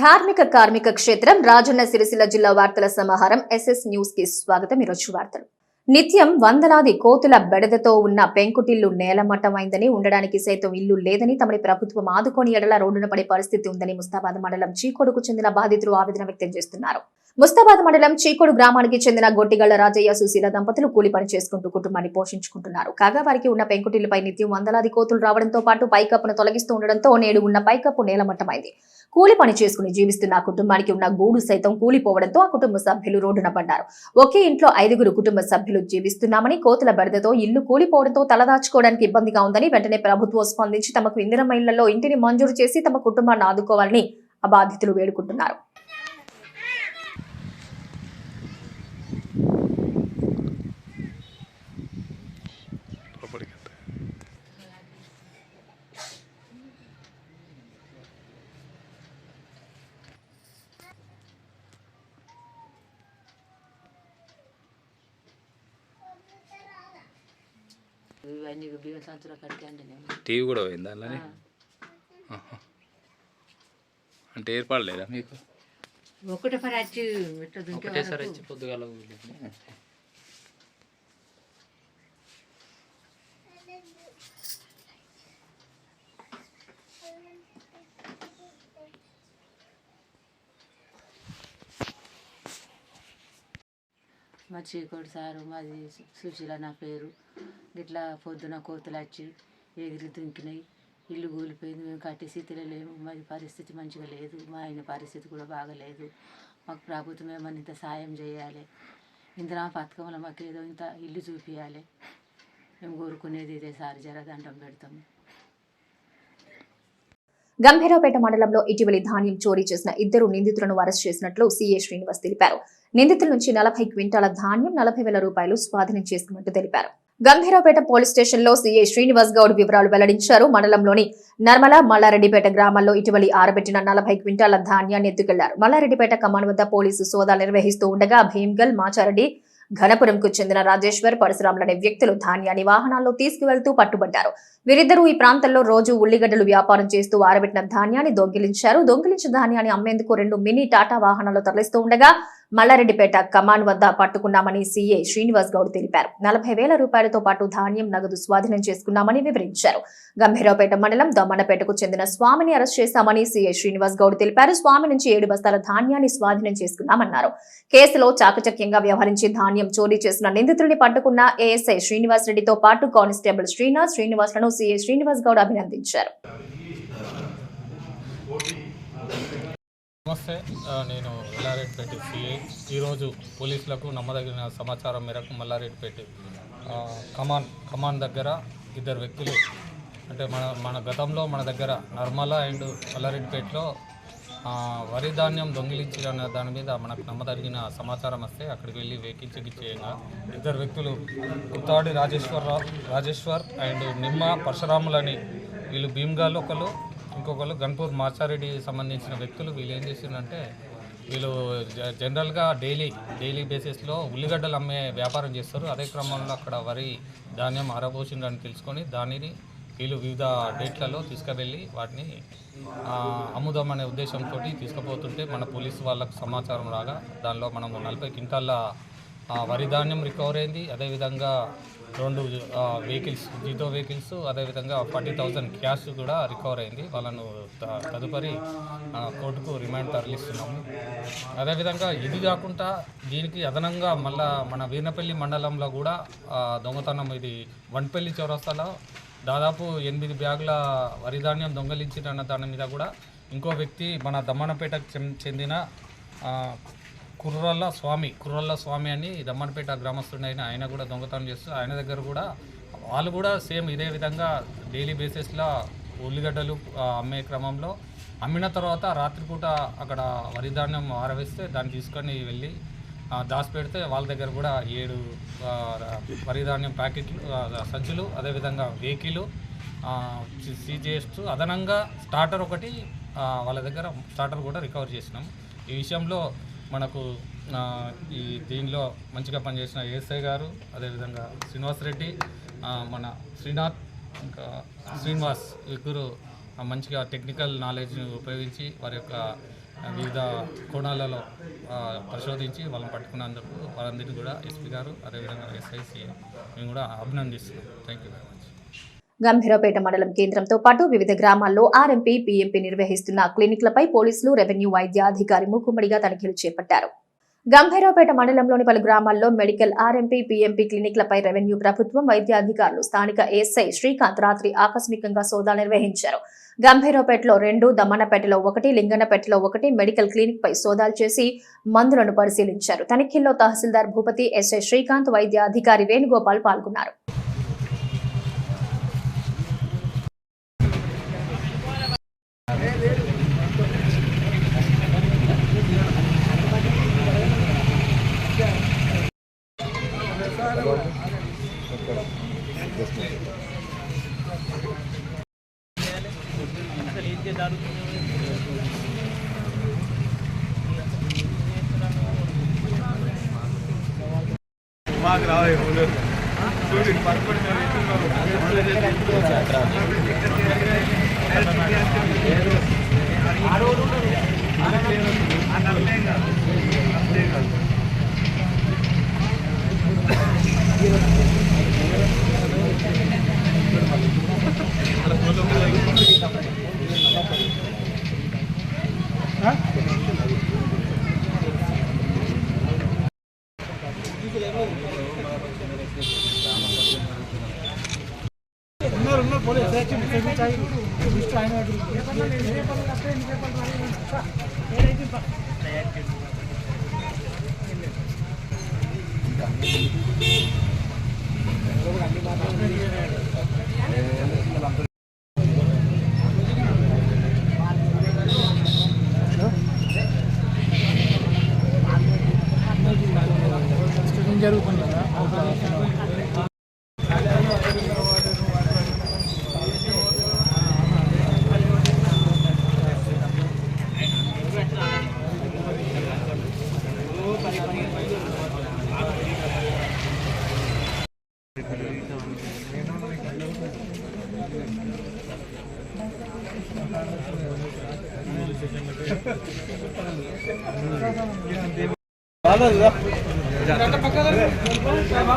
ధార్మిక కార్మిక క్షేత్రం రాజన్న సిరిసిల్ల జిల్లా వార్తల సమాహారం ఎస్ఎస్ న్యూస్కి స్వాగతం. ఈరోజు వార్తలు. నిత్యం వందలాది కోతుల బెడదతో ఉన్న పెంకుటిల్లు నేలమట్టమైందని ఉండడానికి సైతం ఇల్లు లేదని తమని ప్రభుత్వం ఆదుకొని ఎడల రోడ్డున పడే పరిస్థితి ఉందని ముస్తాబాద్ మండలం చీకోడుకు చెందిన బాధితులు ఆవేదన వ్యక్తం చేస్తున్నారు. ముస్తాబాద్ మండలం చీకోడు గ్రామానికి చెందిన గొట్టిగళ్ళ రాజయ్య సుశీల దంపతులు కూలి పని చేసుకుంటూ కుటుంబాన్ని పోషించుకుంటున్నారు. కాగా వారికి ఉన్న పెంకుటిలపై నిత్యం వందలాది కోతులు రావడంతో పాటు పైకప్పును తొలగిస్తూ ఉండడంతో నేడు ఉన్న పైకప్పు నేలమట్టమైంది కూలి పని చేసుకుని జీవిస్తున్న కుటుంబానికి ఉన్న గూడు సైతం కూలిపోవడంతో ఆ కుటుంబ సభ్యులు రోడ్డున పడ్డారు. ఒకే ఇంట్లో ఐదుగురు కుటుంబ సభ్యులు జీవిస్తున్నామని కోతుల బెడదతో ఇల్లు కూలిపోవడంతో తలదాచుకోవడానికి ఇబ్బందిగా ఉందని వెంటనే ప్రభుత్వం స్పందించి తమకు ఇందిరమ్మ ఇళ్ళలో ఇంటిని మంజూరు చేసి తమ కుటుంబాన్ని ఆదుకోవాలని ఆ బాధితులు వేడుకుంటున్నారు. ఇవన్నీ బియ్యం సంచులు టీవీ కూడా పోయిందా అలానే ఆహా. అంటే ఏర్పాటు లేదా మీకు? ఒకటే పని వచ్చి ఇట్లా దుంకే ఒకటేసారి వరకు. వచ్చి పొద్దుగాల ఊళ్ళో. చీకోడు సారు మాది సుశీల నా పేరు. ఇట్లా పొద్దున కోతులు వచ్చి ఎగిరి దుంకినాయి. ఇల్లు కూలిపోయింది. మేము కట్టే స్థితిలో లేము. మాది పరిస్థితి మంచిగా లేదు. మా ఆయన పరిస్థితి కూడా బాగలేదు. మాకు ప్రభుత్వం ఏమన్నా ఇంత సాయం చేయాలి. ఇందిరా పథకంలో మాకు ఏదో ఇంత ఇల్లు చూపించాలి మేము కోరుకునేది ఇదే సారి. జర దండం పెడతాము. గంభీరావుపేట మండలంలో ఇటీవలి ధాన్యం చోరీ చేసిన ఇద్దరు నిందితులను అరెస్ట్ చేసినట్లు సీఏ శ్రీనివాస్ తెలిపారు. నిందితుల నుంచి నలభై క్వింటాల ధాన్యం నలభై వేల రూపాయలు స్వాధీనం చేసుకున్నట్టు తెలిపారు. గంభీరావుపేట పోలీస్ స్టేషన్లో సీఐ శ్రీనివాస్ గౌడ్ వివరాలు వెల్లడించారు. మండలంలోని నర్మల మల్లారెడ్డిపేట గ్రామాల్లో ఇటీవలి ఆరబెట్టిన నలభై క్వింటాల ధాన్యాన్ని ఎత్తుకెళ్ళారు. మల్లారెడ్డిపేట కమాన్ వద్ద పోలీసు సోదాలు నిర్వహిస్తూ ఉండగా భీమ్గల్ మాచారెడ్డి ఘనపురంకు చెందిన రాజేశ్వర్ పరశురాములనే వ్యక్తులు ధాన్యాన్ని వాహనాల్లో తీసుకువెళ్తూ పట్టుబడ్డారు. వీరిద్దరూ ఈ ప్రాంతంలో రోజు ఉల్లిగడ్డలు వ్యాపారం చేస్తూ ఆరబెట్టిన ధాన్యాన్ని దొంగిలించారు. దొంగిలించిన ధాన్యాన్ని అమ్మేందుకు రెండు మినీ టాటా వాహనాల్లో తరలిస్తూ ఉండగా మల్లారెడ్డిపేట కమాండ్ వద్ద పట్టుకున్నామని సీఏ శ్రీనివాస్ గౌడ్ తెలిపారు. నలభై వేల రూపాయలతో పాటు ధాన్యం నగదు స్వాధీనం చేసుకున్నామని వివరించారు. గంభీరావుపేట మండలం దమ్మన్నపేటకు చెందిన స్వామిని అరెస్ట్ చేశామని సీఏ శ్రీనివాస్ గౌడ్ తెలిపారు. స్వామి నుంచి ఏడు బస్తాల ధాన్యాన్ని స్వాధీనం చేసుకున్నామన్నారు. కేసులో చాకచక్యంగా వ్యవహరించి ధాన్యం చోరీ చేసిన నిందితుడిని పట్టుకున్న ఏఎస్ఐ శ్రీనివాస్ రెడ్డితో పాటు కానిస్టేబుల్ శ్రీనాథ్ శ్రీనివాస్లను సీఏ శ్రీనివాస్ గౌడ్ అభినందించారు. నమస్తే నేను మల్లారెడ్డిపేట సిఐ ఈరోజు పోలీసులకు నమ్మదగిన సమాచారం మేరకు మల్లారెడ్డిపేట కమాన్ కమాన్ దగ్గర ఇద్దరు వ్యక్తులు అంటే మన మన గతంలో మన దగ్గర నర్మల అండ్ మల్లారెడ్డిపేటలో వరి ధాన్యం దొంగిలించిన దాని మీద మనకు నమ్మదగిన సమాచారం వస్తే అక్కడికి వెళ్ళి వెహికల్ చేయగా ఇద్దరు వ్యక్తులు కుత్తాడి రాజేశ్వరరావు రాజేశ్వర్ అండ్ నిమ్మ పరశురాములని వీళ్ళు భీమ్గాలు ఒకళ్ళు ఇంకొకళ్ళు గన్పూర్ మాచారెడ్డి సంబంధించిన వ్యక్తులు వీళ్ళు ఏం చేసిందంటే వీళ్ళు జ- జనరల్గా డైలీ డైలీ బేసిస్లో ఉల్లిగడ్డలు అమ్మే వ్యాపారం చేస్తారు. అదే క్రమంలో అక్కడ వరి ధాన్యం ఆరబోసిందని తెలుసుకొని దానిని వీళ్ళు వివిధ డేట్లలో తీసుకువెళ్ళి వాటిని ఆ, అమ్ముదామనే ఉద్దేశంతో తీసుకుపోతుంటే మన పోలీసు వాళ్ళకు సమాచారం రాగా దానిలో మనము నలభై క్వింటాల వరి ధాన్యం రికవర్ అయింది. అదేవిధంగా రెండు వెహికల్స్ జీతో వెహికల్స్ అదేవిధంగా ఫార్టీ థౌజండ్ క్యాష్ కూడా రికవర్ అయింది. వాళ్ళను త- తదుపరి కోర్టుకు రిమాండ్ తరలిస్తున్నాము. అదేవిధంగా ఇది కాకుండా దీనికి అదనంగా మళ్ళా మన వీర్నపల్లి మండలంలో కూడా దొంగతనం ఇది వన్పల్లి చౌరస్తాలో దాదాపు ఎనిమిది బ్యాగుల వరిధాన్యం దొంగలించిన దాని మీద కూడా ఇంకో వ్యక్తి మన దమ్మనపేటకు చెందిన కుర్రల్ల స్వామి కుర్రల్ల స్వామి అని దమ్మనపేట గ్రామస్తుడు అయిన ఆయన కూడా దొంగతనం చేస్తూ ఆయన దగ్గర కూడా వాళ్ళు కూడా సేమ్ ఇదే విధంగా డైలీ బేసిస్లో ఉల్లిగడ్డలు అమ్మే క్రమంలో అమ్మిన తర్వాత రాత్రిపూట అక్కడ వరిధాన్యం ఆరవేస్తే దాన్ని తీసుకొని వెళ్ళి ఆ, దాచిపెడితే వాళ్ళ దగ్గర కూడా ఏడు వరిధాన్యం ప్యాకెట్లు సంచులు అదేవిధంగా వెహికలు సీజ్ చేస్తూ అదనంగా స్టార్టర్ ఒకటి వాళ్ళ దగ్గర స్టార్టర్ కూడా రికవర్ చేసినాం. ఈ విషయంలో మనకు ఈ దీనిలో మంచిగా పనిచేసిన ఏఎస్ఐ గారు అదేవిధంగా శ్రీనివాస్ రెడ్డి మన శ్రీనాథ్ ఇంకా శ్రీనివాస్ ఇద్దరు మంచిగా టెక్నికల్ నాలెడ్జ్ని ఉపయోగించి వారి యొక్క వివిధ కోణాలలో పరిశోధించి వాళ్ళని పట్టుకున్నందుకు వారందరినీ కూడా ఎస్పీ గారు అదేవిధంగా ఎస్ఐసి మేము కూడా అభినందిస్తున్నాం. Thank you very much Gambhiraopet మండలం కేంద్రంతో పాటు వివిధ గ్రామాల్లో ఆర్ఎంపీ పీఎంపీ నిర్వహిస్తున్న క్లినిక్లపై పోలీసులు రెవెన్యూ వైద్యాధికారి మూకుమ్మడిగా తనిఖీలు చేపట్టారు. గంభీరావుపేట మండలంలోని పలు గ్రామాల్లో మెడికల్ ఆర్ఎంపీ పీఎంపీ క్లినిక్లపై రెవెన్యూ ప్రభుత్వం వైద్యాధికారులు స్థానిక ఎస్ఐ శ్రీకాంత్ రాత్రి ఆకస్మికంగా సోదాలు నిర్వహించారు. గంభీరావుపేటలో రెండు దమ్మనపేటలో ఒకటి లింగనపేటలో ఒకటి మెడికల్ క్లినిక్ పై సోదాలు చేసి మందులను పరిశీలించారు. తనిఖీల్లో తహసీల్దార్ భూపతి ఎస్ఐ శ్రీకాంత్ వైద్య అధికారి వేణుగోపాల్ పాల్గొన్నారు. మాకు రావాలి. చూడండి పడుకోండి ఉన్నారు ఉన్నారు పోలీస్ సాక్షి మెసేజ్ చాయి లిస్ట్ ఆయన అన్ని మాట్లాడుతున్నారు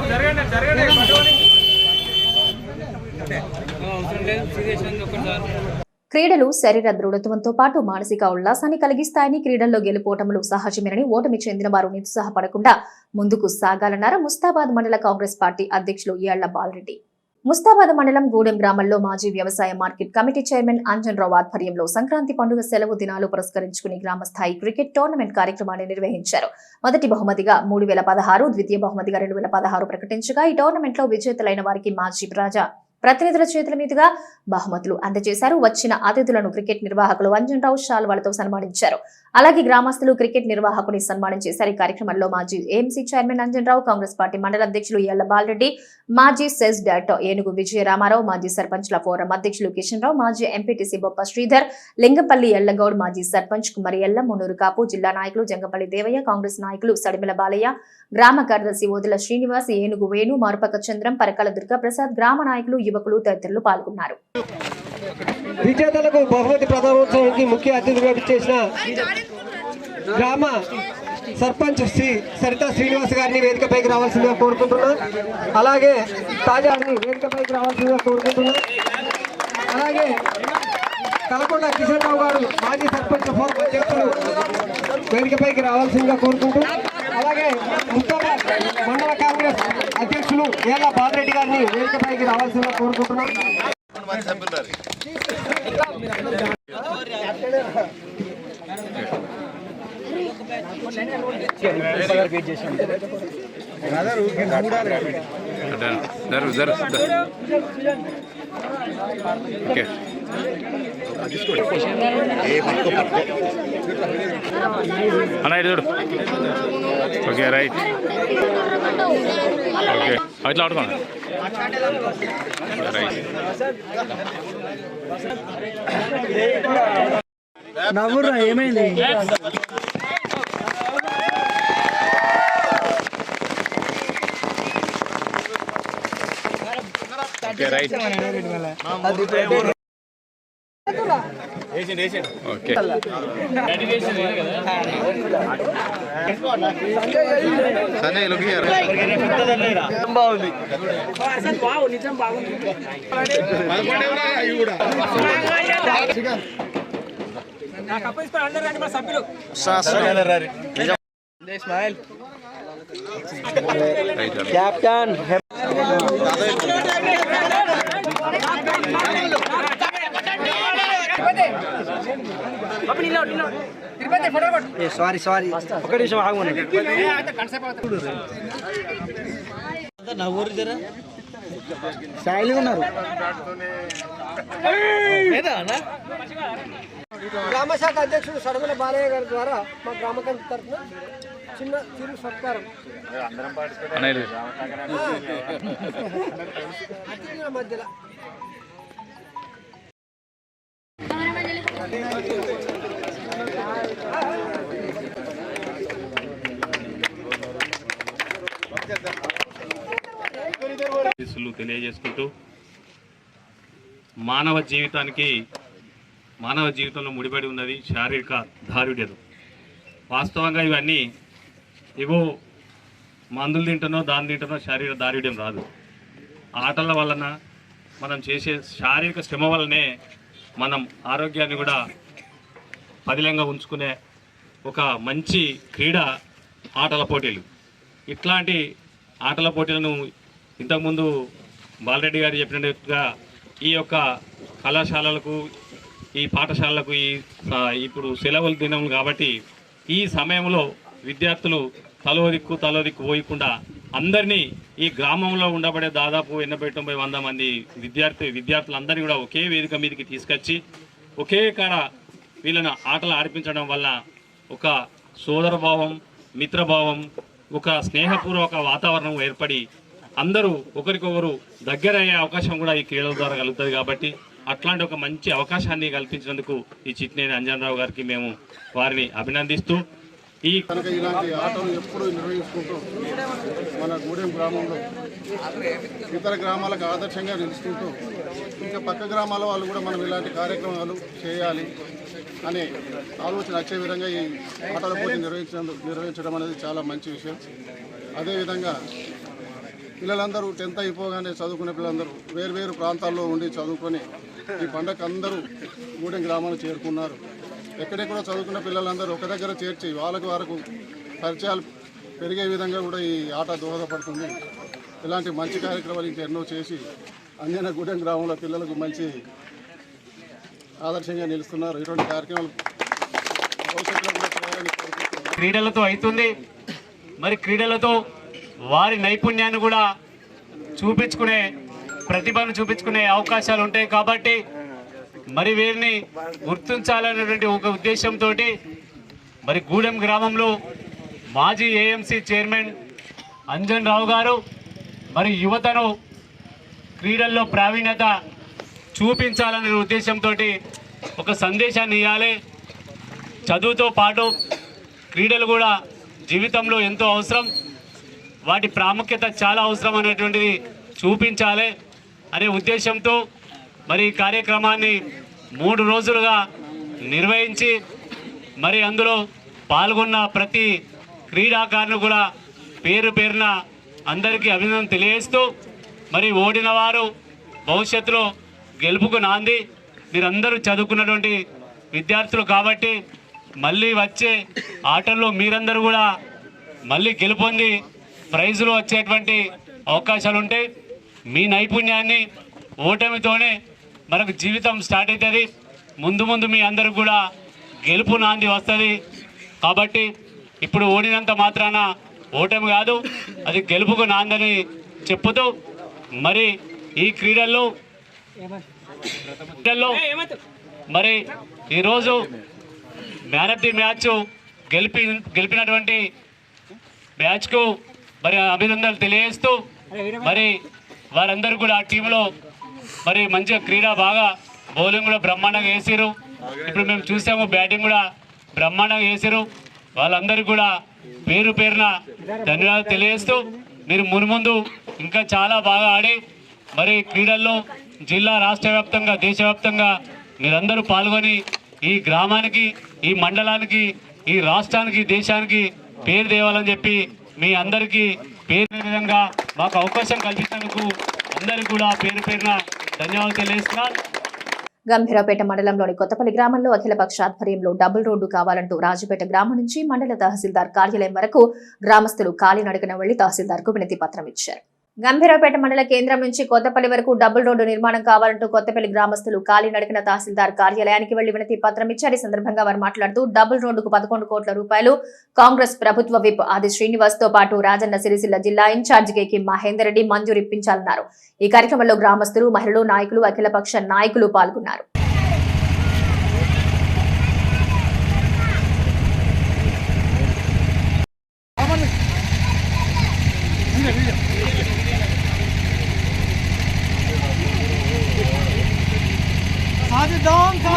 జరగండి జరగండి అవసరం లేదు సీరియస్ ఒకటి క్రీడలు శరీర దృఢత్వంతో పాటు మానసిక ఉల్లాసాన్ని కలిగిస్తాయని క్రీడల్లో గెలుపోటములు సహజమేనని ఓటమి చెందిన వారు నిరుత్సాహపడకుండా ముందుకు సాగాలన్నారు ముస్తాబాద్ మండల కాంగ్రెస్ పార్టీ అధ్యక్షులు ఏళ్ళ బాలరెడ్డి. ముస్తాబాద్ మండలం గూడెం గ్రామంలో మాజీ వ్యవసాయ market committee chairman Anjan Rao ఆధ్వర్యంలో సంక్రాంతి పండుగ సెలవు దినాలు పురస్కరించుకుని గ్రామస్థాయి క్రికెట్ టోర్నమెంట్ కార్యక్రమాన్ని నిర్వహించారు. మొదటి బహుమతిగా మూడు వేల పదహారు ద్వితీయ బహుమతిగా రెండు వేల పదహారు ప్రకటించగా ఈ టోర్నమెంట్లో విజేతలైన వారికి మాజీ రాజా ప్రతినిధుల చేతుల మీదుగా బహుమతులు అందజేశారు. వచ్చిన అతిథులను క్రికెట్ నిర్వాహకులు అంజన్ రావు శాల్వాలతో సన్మానించారు. అలాగే గ్రామస్తులు క్రికెట్ నిర్వాహకుని సన్మానం చేశారు ఈ కార్యక్రమంలో మాజీ AMC chairman Anjan Rao Congress party మండల అధ్యక్షులు ఎల్ల బాలరెడ్డి మాజీ సెస్ డైరెక్టర్ ఏనుగు విజయ రామారావు మాజీ సర్పంచ్ల ఫోరం అధ్యక్షులు కిషన్ రావు మాజీ ఎంపీటీసీ బొప్ప శ్రీధర్ లింగపల్లి ఎల్లగౌడ్ మాజీ సర్పంచ్ కుమారి ఎల్ల మునూరు కాపు జిల్లా నాయకులు జంగపల్లి దేవయ్య కాంగ్రెస్ నాయకులు సడిమిల బాలయ్య గ్రామ కార్యదర్శి ఓదుల శ్రీనివాస్ ఏనుగు వేణు మారుపక చంద్రం పరకాల దుర్గాప్రసాద్ గ్రామ నాయకులు యువకులు తదితరులు పాల్గొన్నారు. విజేతలకు బహుమతి ప్రధానోత్సవానికి ముఖ్య అతిథిగా చేసిన గ్రామ సర్పంచ్ శ్రీ సరిత శ్రీనివాస్ గారిని వేదికపైకి రావాల్సిందిగా కోరుకుంటున్నా. అలాగే తాజాని వేదికపైకి రావాల్సిందిగా కోరుకుంటున్నా. అలాగే కలకొండ కిషన్ రావు గారు మాజీ సర్పంచ్ ఫోరం అధ్యక్షులు వేదికపైకి రావాల్సిందిగా కోరుకుంటూ అలాగే ముఖ్యంగా మండల కాంగ్రెస్ అధ్యక్షులు ఏళ్ళ బాలరెడ్డి గారిని వేదికపైకి రావాల్సిందిగా కోరుకుంటున్నాం. జరు జరు ఓకే అన్న ఇటు చూడు. Okay right. ఓకే. ఇట్లా ఆడుకోండి. నవ్వురా ఏమైంది? Okay right. ఓకే సరే look here captain sorry sorry ఒక నిమిషం ఆగమని ఉన్నారు. గ్రామ శాఖ అధ్యక్షుడు సడమల బాలయ్య గారి ద్వారా మా గ్రామ కమిటీ తరఫున చిన్న చిరు సత్కారం. మధ్యలో. తెలియజేసుకుంటూ మానవ జీవితానికి మానవ జీవితంలో ముడిపడి ఉన్నది శారీరక దారుఢ్యత. వాస్తవంగా ఇవన్నీ ఇవో మందులు తింటున్నో దాని తింటున్నో శారీరక దారుఢ్యం రాదు. ఆటల వలన మనం చేసే శారీరక శ్రమ వల్లనే మనం ఆరోగ్యాన్ని కూడా పదిలంగా ఉంచుకునే ఒక మంచి క్రీడ ఆటల పోటీలు. ఇట్లాంటి ఆటల పోటీలను ఇంతకుముందు బాలరెడ్డి గారు చెప్పినట్టుగా ఈ యొక్క కళాశాలలకు ఈ పాఠశాలలకు ఈ ఇప్పుడు సెలవుల దినం కాబట్టి ఈ సమయంలో విద్యార్థులు తలో దిక్కు తలో దిక్కు పోయకుండా అందరినీ ఈ గ్రామంలో ఉండబడే దాదాపు ఎనభై తొంభై వంద మంది విద్యార్థి విద్యార్థులందరినీ కూడా ఒకే వేదిక మీదకి తీసుకొచ్చి ఒకే కాడ వీళ్ళను ఆటలు ఆడిపించడం వల్ల ఒక సోదరభావం మిత్రభావం ఒక స్నేహపూర్వక వాతావరణం ఏర్పడి అందరూ ఒకరికొకరు దగ్గర అయ్యే అవకాశం కూడా ఈ క్రీడల ద్వారా కలుగుతుంది కాబట్టి అట్లాంటి ఒక మంచి అవకాశాన్ని కల్పించినందుకు ఈ చిట్నేని అంజనరావు గారికి మేము వారిని అభినందిస్తూ ఈ కనుక ఇలాంటి ఆటలు ఎప్పుడూ నిర్వహించుకుంటూ మన గూడెం గ్రామంలో ఇతర గ్రామాలకు ఆదర్శంగా నిలుస్తుంటూ ఇంకా పక్క గ్రామాల వాళ్ళు కూడా మనం ఇలాంటి కార్యక్రమాలు చేయాలి అనే ఆలోచన వచ్చే విధంగా ఈ ఆటల పోటీ నిర్వహించడం నిర్వహించడం అనేది చాలా మంచి విషయం. అదేవిధంగా పిల్లలందరూ టెన్త్ అయిపోగానే చదువుకునే పిల్లలందరూ వేరు ప్రాంతాల్లో ఉండి చదువుకొని ఈ పండగ అందరూ గూడెం గ్రామాలు చేరుకున్నారు. ఎక్కడెక్కడో చదువుకున్న పిల్లలందరూ ఒక దగ్గర చేర్చి వాళ్ళకు వరకు పరిచయాలు పెరిగే విధంగా కూడా ఈ ఆట దోహదపడుతుంది. ఇలాంటి మంచి కార్యక్రమాలు ఇంకా ఎన్నో చేసి అంజన గూడెం గ్రామంలో పిల్లలకు మంచి ఆదర్శంగా నిలుస్తున్నారు. ఇటువంటి కార్యక్రమాలు క్రీడలతో అవుతుంది. మరి క్రీడలతో వారి నైపుణ్యాన్ని కూడా చూపించుకునే ప్రతిభను చూపించుకునే అవకాశాలు ఉంటాయి కాబట్టి మరి వీరిని గుర్తించాలనేటువంటి ఒక ఉద్దేశంతో మరి గూడెం గ్రామంలో మాజీ ఏఎంసీ చైర్మన్ అంజన్ రావు గారు మరి యువతను క్రీడల్లో ప్రావీణ్యత చూపించాలనే ఉద్దేశంతో ఒక సందేశాన్ని ఇవ్వాలి చదువుతో పాటు క్రీడలు కూడా జీవితంలో ఎంతో అవసరం. వాటి ప్రాముఖ్యత చాలా అవసరం అనేటువంటిది చూపించాలి అనే ఉద్దేశంతో మరి ఈ కార్యక్రమాన్ని మూడు రోజులుగా నిర్వహించి మరి అందులో పాల్గొన్న ప్రతి క్రీడాకారులు కూడా పేరు పేరున అందరికీ అభినందన తెలియజేస్తూ మరి ఓడిన వారు భవిష్యత్తులో గెలుపుకు నాంది. మీరందరూ చదువుకున్నటువంటి విద్యార్థులు కాబట్టి మళ్ళీ వచ్చే ఆటల్లో మీరందరూ కూడా మళ్ళీ గెలుపొంది ప్రైజులు వచ్చేటువంటి అవకాశాలు ఉంటాయి మీ నైపుణ్యాన్ని ఓటమితోనే మనకు జీవితం స్టార్ట్ అవుతుంది. ముందు ముందు మీ అందరికి కూడా గెలుపు నాంది వస్తుంది. కాబట్టి ఇప్పుడు ఓడినంత మాత్రాన ఓటమి కాదు అది గెలుపుకు నాందని చెప్పుతూ మరి ఈ క్రీడల్లో క్రీడల్లో మరి ఈరోజు మ్యాన్ ఆఫ్ ది మ్యాచ్ గెలిపి గెలిపినటువంటి మ్యాచ్కు మరి అభినందనలు తెలియజేస్తూ మరి వారందరూ కూడా ఆ టీంలో మరి మంచిగా క్రీడ బాగా బౌలింగ్ కూడా బ్రహ్మాండంగా వేసారు ఇప్పుడు మేము చూసాము బ్యాటింగ్ కూడా బ్రహ్మాండంగా వేసారు వాళ్ళందరికీ కూడా పేరు పేరున ధన్యవాదాలు తెలియజేస్తూ మీరు మున్ముందు ఇంకా చాలా బాగా ఆడి మరి క్రీడల్లో జిల్లా రాష్ట్ర వ్యాప్తంగా దేశవ్యాప్తంగా మీరందరూ పాల్గొని ఈ గ్రామానికి ఈ మండలానికి ఈ రాష్ట్రానికి దేశానికి పేరు తేవాలని చెప్పి మీ అందరికీ పేరు విధంగా మాకు అవకాశం కల్పించినందుకు అందరూ కూడా పేరు పేరున ధన్యవాదాలు తెలియజేస్తున్నారు గంభీరావుపేట మండలంలోని కొత్తపల్లి గ్రామంలో అఖిలపక్ష ఆధ్వర్యంలో డబుల్ రోడ్డు కావాలంటూ రాజుపేట గ్రామం నుంచి మండల తహసీల్దార్ కార్యాలయం వరకు గ్రామస్తులు కాలినడకన వెళ్ళి తహసీల్దార్కు వినతి పత్రం ఇచ్చారు. గంభీరావుపేట మండల కేంద్రం నుంచి కొత్తపల్లి వరకు డబుల్ రోడ్డు నిర్మాణం కావాలంటూ కొత్తపల్లి గ్రామస్తులు కాలినడకన తహసీల్దార్ కార్యాలయానికి వెళ్ళి వినతి పత్రం ఇచ్చారు. ఈ సందర్భంగా వారు మాట్లాడుతూ డబుల్ రోడ్డుకు పదకొండు కోట్ల రూపాయలు కాంగ్రెస్ ప్రభుత్వ విప్ ఆది శ్రీనివాస్తో పాటు రాజన్న సిరిసిల్ల జిల్లా ఇన్ఛార్జ్ కేకి మహేందర్ రెడ్డి మంజూరు ఇప్పించాలన్నారు. ఈ కార్యక్రమంలో గ్రామస్తులు మహిళలు నాయకులు అఖిలపక్ష నాయకులు పాల్గొన్నారు.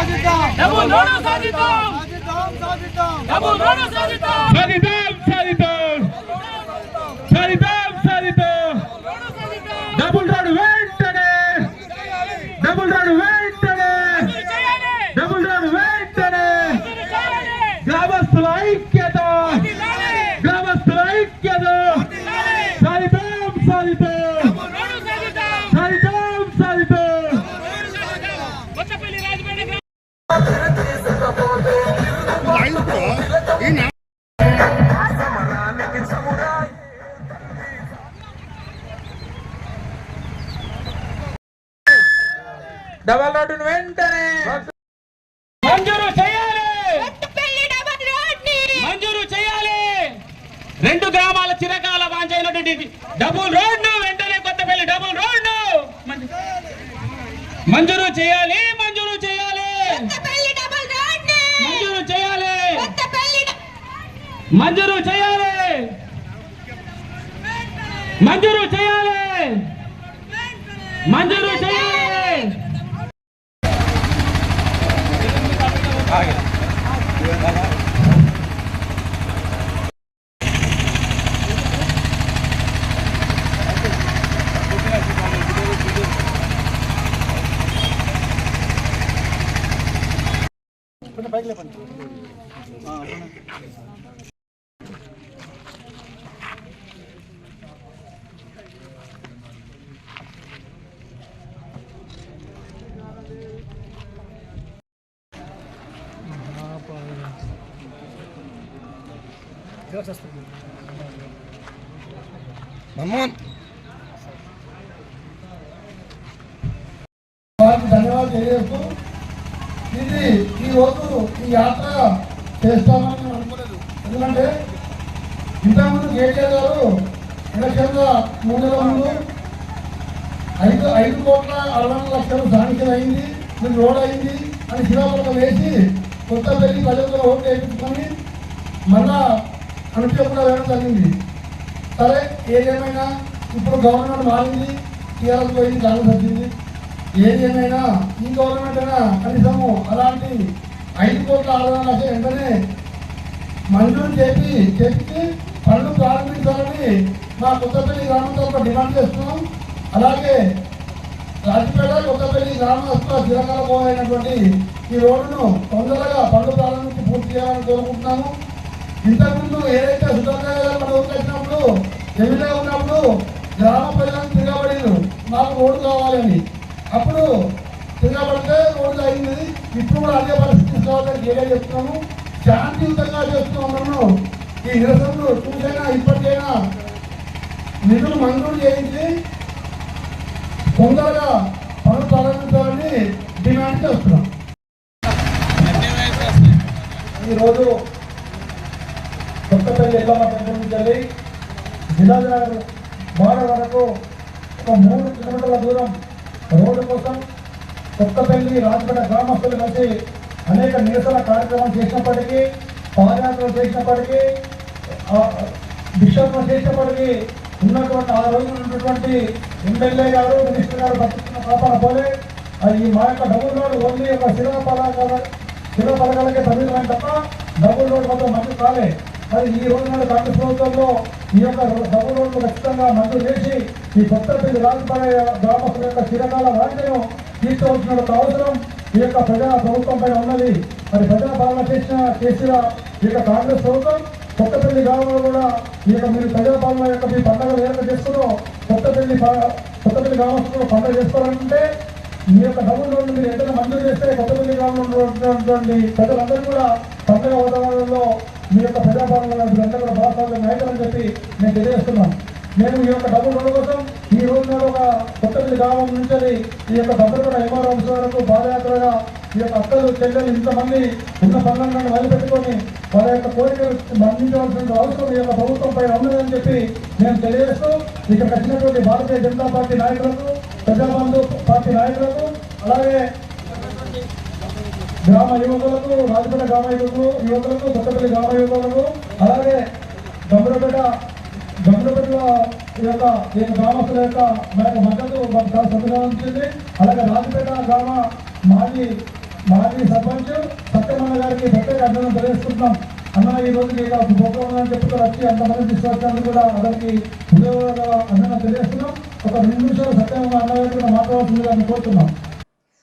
సాధిద్దాం సాధిద్దాం Double road వెంటనే కొత్తపల్లి డబుల్ రోడ్డు మంజూరు చేయాలి మంజూరు చేయాలి. మంజూరు చేయాలి. మంజూరు చేయాలి. మంజూరు చేయాలి. మంజూరు చేయాలి వారికి ధన్యవాదాలు తెలియజేస్తూ ఇది ఈ రోజు ఈ యాత్ర చేస్తామని నేను అనుకోలేదు. ఎందుకంటే ఇంతకుముందు కేటీఆర్ గారు ఎలక్షన్ల మూడు నెలల ముందు ఐదు ఐదు కోట్ల అరవై లక్షలు శాంక్షన్ అయింది మీరు రోడ్ అయింది అని శిలాపలకం వేసి కొత్త పెళ్ళి ప్రజలతో ఓట్లు వేయించుకొని మళ్ళా అనుకోకుండా వేయడం జరిగింది. సరే ఏదేమైనా ఇప్పుడు గవర్నమెంట్ మారింది టీఆర్ఎస్ పోయింది కాంగ్రెస్ వచ్చింది. ఏది ఏమైనా ఈ గవర్నమెంట్ అయినా కనీసము అలాంటి ఐదు కోట్ల ఆదాయం లక్ష వెంటనే మంజూరు చేసి చేపించి పనులు ప్రారంభించాలని మా కొత్తపల్లి గ్రామంతో ఒక డిమాండ్ చేస్తున్నాం. అలాగే రాజపేట కొత్తపల్లి గ్రామస్థ చిరకాల పోయినటువంటి ఈ రోడ్డును తొందరగా పనులు ప్రారంభించి పూర్తి చేయాలని కోరుకుంటున్నాము. ఇంతకుముందు ఏదైతే సుధాకర్ మన ఊరికి వచ్చినప్పుడు ఎమ్మెల్యే ఉన్నప్పుడు గ్రామ ప్రజలను తిరగబడి మాకు రోడ్డు కావాలని అప్పుడు తిరగబడితే రోజు అయింది ఇప్పుడు కూడా అదే పరిస్థితి తీసుకోవాలని ఏదో చెప్తున్నాము. శాంతియుతంగా చేస్తున్నాము ఈ నిరసనలు చూసైనా ఇప్పటికైనా నిధులు మంజూరు చేయించి తొందరగా పనులు ప్రారంభించాలని డిమాండ్ చేస్తున్నాం. ఈరోజు కొత్తపల్లి ఎల్లమ్మ టెంపుల్ నుంచి వెళ్ళి జిల్లానగర్ వరకు ఒక మూడు కిలోమీటర్ల దూరం రోడ్డు కోసం కుక్కపల్లి రాజపేట గ్రామస్తులు కలిసి అనేక నిరసన కార్యక్రమాలు చేసినప్పటికీ పాదయాత్రలు చేసినప్పటికీ విక్షోభం చేసినప్పటికీ ఉన్నటువంటి ఆ రోజు ఉన్నటువంటి ఎమ్మెల్యే గారు మినిస్టర్ గారు పట్టించిన పాపాల పోలే. అది మా యొక్క డబుల్ రోడ్ ఓన్లీ ఒక శిలా పలకాల శిలా పలకాలకే పరిమితమైన తప్ప డబుల్ రోడ్ మొత్తం మంచి కాలే. మరి ఈ రోజు నాడు కాంగ్రెస్ ప్రభుత్వంలో ఈ యొక్క డబుల్ రోడ్లు ఖచ్చితంగా మంజూరు చేసి ఈ కొత్తపల్లి రాజపాయ గ్రామస్తుల యొక్క చిరకాల వాంఛను తీర్చవలసిన అవసరం ఈ యొక్క ప్రజా ప్రభుత్వం పైన ఉన్నది. మరి ప్రజా పాలన చేసిన చేసిన ఈ యొక్క కాంగ్రెస్ ప్రభుత్వం కొత్తపల్లి గ్రామంలో కూడా ఈ యొక్క మీరు ప్రజాపాలన యొక్క మీ పండుగలు ఏదైనా చేసుకున్నో కొత్తపల్లి కొత్తపల్లి గ్రామస్తులు పండుగ చేసుకోవాలంటే మీ యొక్క డబ్బులు మీరు ఎంతైనా మంజూరు చేస్తే కొత్తపల్లి గ్రామంలో ఉన్నటువంటి ప్రజలందరూ కూడా పండుగ వాతావరణంలో మీ యొక్క ప్రజాపాలన మీరంతా కూడా భాగస్వామ్యం నాయకులని చెప్పి నేను తెలియజేస్తున్నాను. మేము ఈ యొక్క డబ్బుల లోన్ల కోసం ఈ రోజున ఒక కొత్తపల్లి గ్రామం నుంచి ఈ యొక్క భద్రపడ ఎంఆర్ వరకు పాదయాత్రగా ఈ యొక్క అక్కలు చెల్లెలు ఇంతమంది ఉన్న పనులను వదిలిపెట్టుకొని వాళ్ళ యొక్క కోరికలు మరణించవలసిన అవసరం ఈ యొక్క ప్రభుత్వంపై ఉన్నదని చెప్పి నేను తెలియజేస్తూ ఇక్కడ వచ్చినటువంటి భారతీయ జనతా పార్టీ నాయకులకు ప్రజాబంధు పార్టీ నాయకులకు అలాగే గ్రామ యువకులకు రాజపేట గ్రామ యువకులు యువకులకు కొత్తపల్లి గ్రామ యువకులకు అలాగే గంభీరపేట గంభీరపేటలో యొక్క ఈ గ్రామస్తుల యొక్క మన యొక్క మద్దతు చాలా సంతోషించింది ఉంటుంది అలాగే రాజపేట గ్రామ మాజీ మాజీ సర్పంచ్ సత్యమన్న గారికి ప్రత్యేక అభినందన తెలియజేసుకుంటున్నాం. అన్న ఈ రోజు ఇక ప్రోగ్రామ్ అని చెప్తూ వచ్చి అంతమంది తీసుకొచ్చినందుకు కూడా అతనికి హృదయ అభినందన తెలియజేస్తున్నాం. ఒక రెండు నిమిషాలు సత్యమన్న అన్న గారికి కూడా అని కోరుతున్నాం.